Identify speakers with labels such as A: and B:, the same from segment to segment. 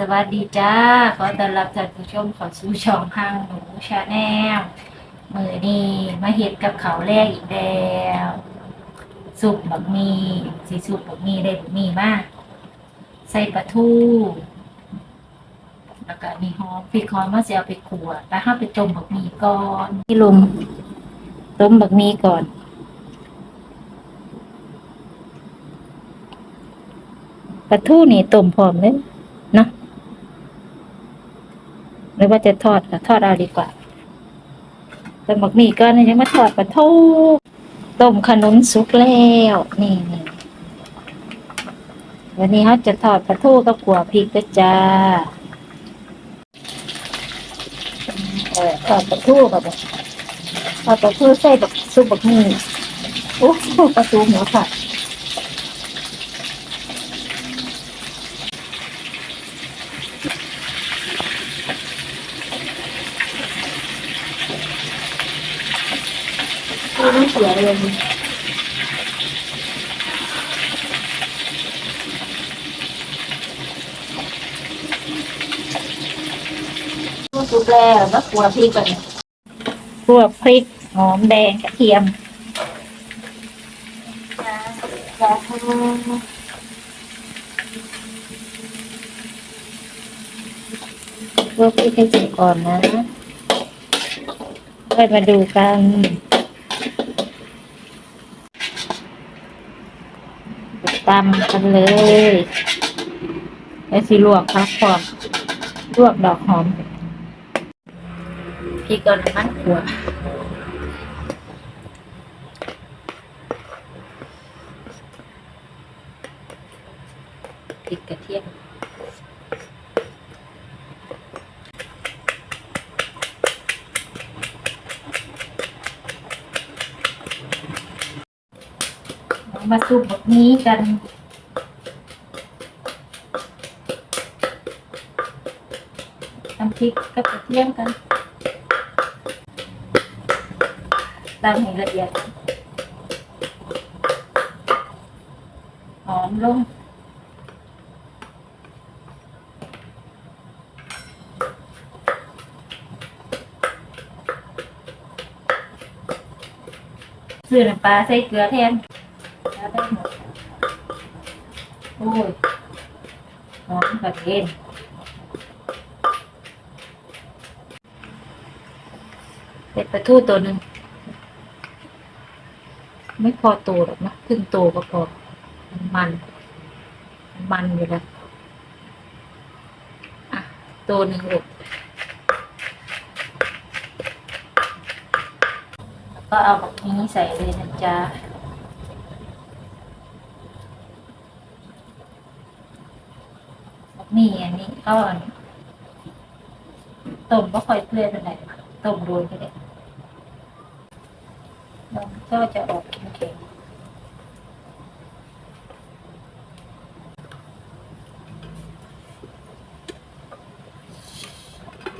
A: สวัสดีจ้า ขอต้อนรับท่านผู้ชมเข้าสู่ช่องห้างหนูชาแนลมือนี้มาเห็ดกับเขาวแรกอีกแล้วสุกบักมีสีสุกบักมีได้บักมีมากใส่ปลาทูแล้วก็มีหอมพริกหอมมาจะเอาไปขัวแล้วห้าไปต้มบักมีก่อนที่ลงต้มบักมีก่อนปลาทูนี่ต้มพร้อมเลยเนาะ หรือว่าจะทอดก็ทอดเอาดีกว่าแต่หมักหมี่ก็นี่ยังมาทอดปลาทูต้มขนุนสุกแล้วนี่นี่วันนี้เขาจะทอดปลาทูกับกัวพริกก็จ้าเออทอดปลาทูกับแบบทอดปลาทูใส่แบบซุปบักหมี่โอ้ปลาทูหัวค่ะ ไม่เสียเลยสุกแล้วแล้วขัวพริกก่อนขัวพริกหอมแดงกระเทียมขัวพริกให้เสุกก่อนนะค่อยมาดูกัน ตำกันเลยแล้วสีลวกพักก่อนลวกดอกหอมพริกก่อนน้ำมันขัวพริกกระเทียม มาซุปแบบนี้กันน้ำพริกกับกระเทียมกันตามให้ละเอียดหอมลงซื้อน้ำปลาใส่เกลือแทนแล้วได้หมด โอ้ยหอมกระเทียมเป็ดปลาทูตัวหนึ่ง ไม่พอโตหรอกนะครึ่งโตก็พอ มัน มันอยู่แล้ว อะ ตัวหนึ่งลูกแล้วก็เอาแบบนี้ใส่เลยนะจ๊ะ แบบนี้อันนี้ก็ต้มก็ค่อยเปื่อยไปไหนใดต้มโดนไปเลยแล้วก็จะออกเค็ม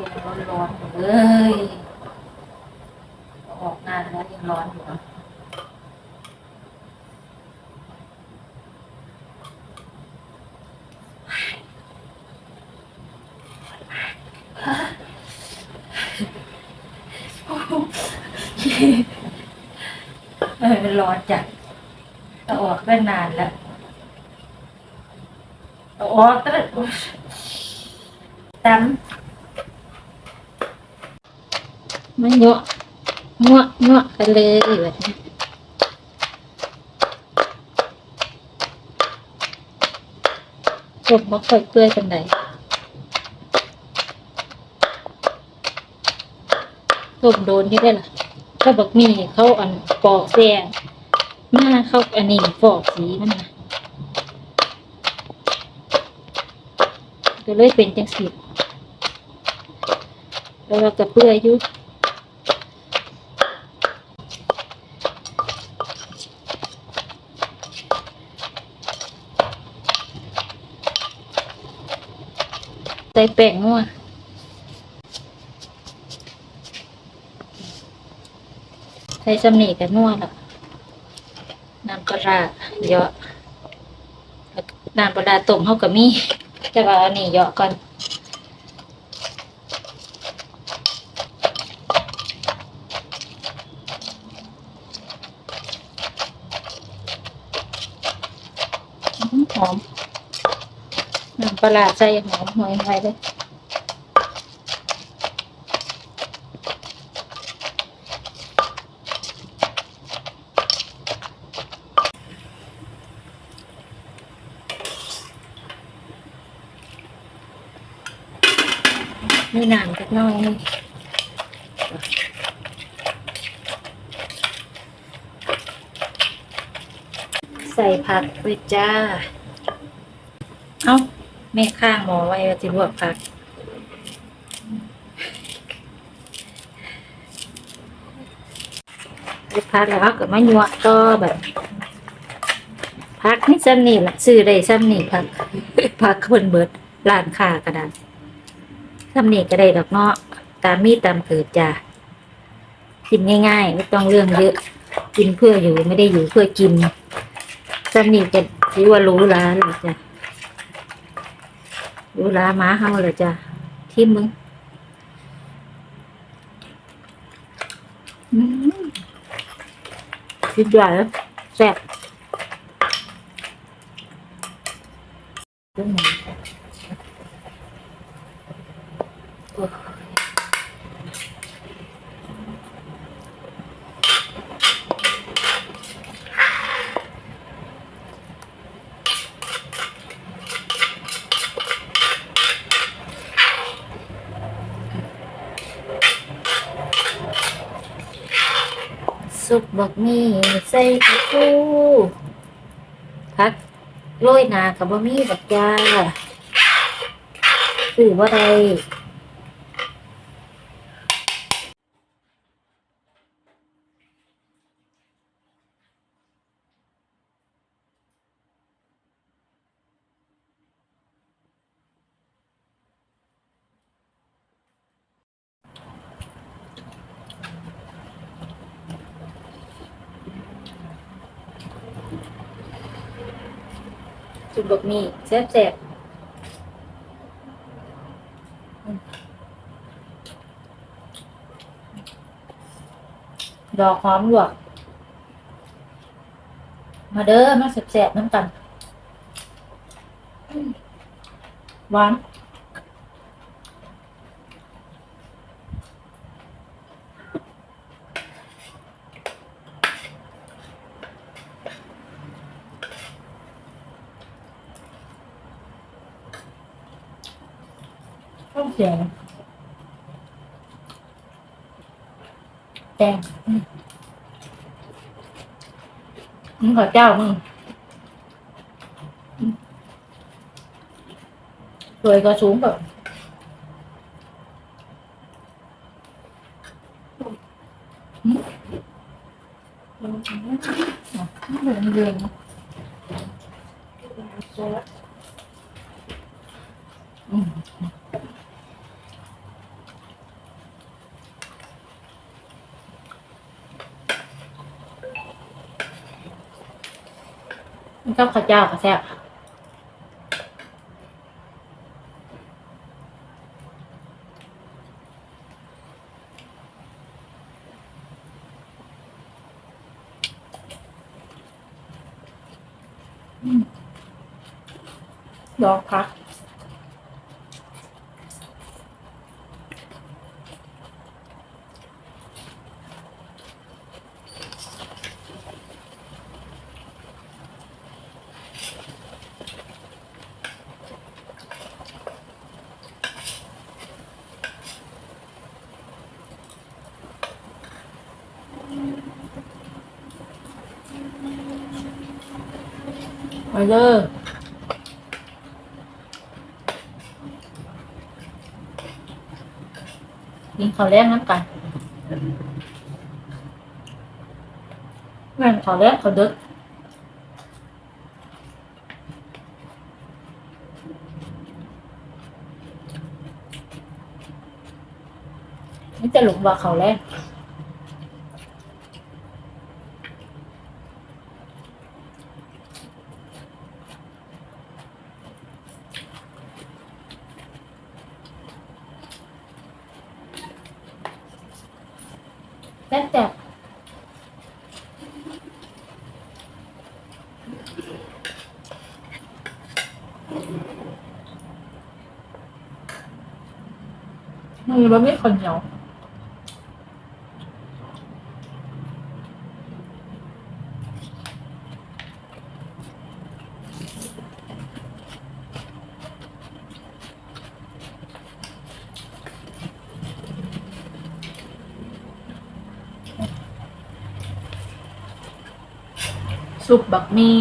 A: ยังร้อนๆอยู่เลย ออกงานแล้วยังร้อนอยู่เออร้ อนจัดเอาออกได้นานแล้วเอาออกตั้งแต่ตำมันเยอะเงาะเงาะกันเลยแบบนี้จบมาค่อยเปื่อยกันไหนต้มโดนที่ได้ล่ะถ้าบักมีเขาอันปอกแซง มาเข้าอันนี้ฟอกสีมันนะก็เลยเป็นจังสีแล้วเราก็เปื่อยอยู่ใส่แป้งนัวใส่สำนีกับนัวแล้วน้ำป ลาเยอะน้ำปลาต้มเขาก็มีจะว่าอันนี้เยอะก่อนหอมน้ำปลาใจหอมหอยไว้เลย มีน้ำจักหน้อยนึงใส่ผักไปจ้า เอ้าแม่ข้างหมอไว้ว่าสิลวกผักไปพักแล้วก็มาหยวกก็แบบพักนี่ซ้ำนี่ละซื้อได้ซ้ำนี่พัก พักเพิ่นเบิดร้านค้ากระดานซ้ำนี่ก็ได้ดอกเนาะตามมีตามเกิดจ้ะกินง่ายๆ ไม่ต้องเรื่องเยอะ กินเพื่ออยู่ไม่ได้อยู่เพื่อกินซ้ำนี่จะถือว่ารู้ล้าเลยจ้ะรู้ล้าม้าเฮาเลยจ้ะที่มึงอืมสุดยอดแล้วแซ่บ สุกบักมี่ใส่กระปูพักโรยหนากับบะมี่บักยาคือว่าใด จุดบกมี่แซ่บแซ่บดอกหอมหลวก มาเด้อมาแซ่บๆน้ำกันหวาน ข้าวเสียงแตงอืมมึงขอเจ้ามึงอืมสวยก็สูงแบบอืมลงถึงอะเหลืองเหลืองอืม มันก็ข้าวเจ้าก็แซ่บดอกพัก มาเด้อกินข้าวแรงน้ำกันแม่นข้าวแรงข้าวดึกนี่จะหลงว่าข้าวแรง แซ่บแซ่บมือเราไม่คนเดียว ซุปบักมี่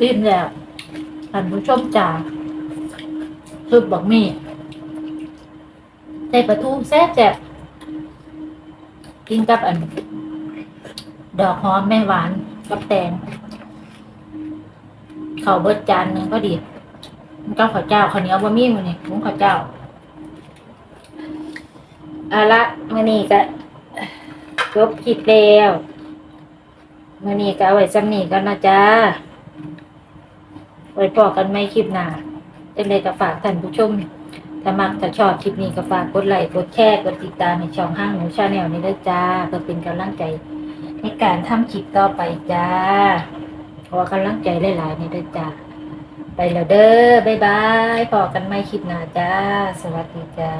A: รีบแล้วท่านผู้ชมจ๋าซุปบักมี่ใส่ปลาทูแซ่บแซ่บกินกับอัน ดอกหอมแม่หวานกับแตงข้าวเบิดจานหนึ่งก็ดีมันก็ข้าวเจ้าข้าวเหนียวบะหมี่มันนี่หุงข้าวเจ้าเอาละมื่อนี้ก็จบคลิปแล้วมื่อนี้ก็เอาไว้ซ้ำนี้กันนะจ๊ะไว้พอกันไม่คลิปหน้าจังเลยก็ฝากท่านผู้ชมถ้ามักถ้าชอบคลิปนี้ก็ฝากกดไลค์กดแชร์กดติดตามในช่องห้างหนูชาแนลนี้ด้วยจ้าเพื่อเป็นกำลังใจ ในการทำคลิปต่อไปจ้า ขอกำลังใจหลายๆนี่ด้วยจ้า ไปแล้วเด้อ บ๊ายบายพอกันไม่คลิปหน้าจ้า สวัสดีจ้า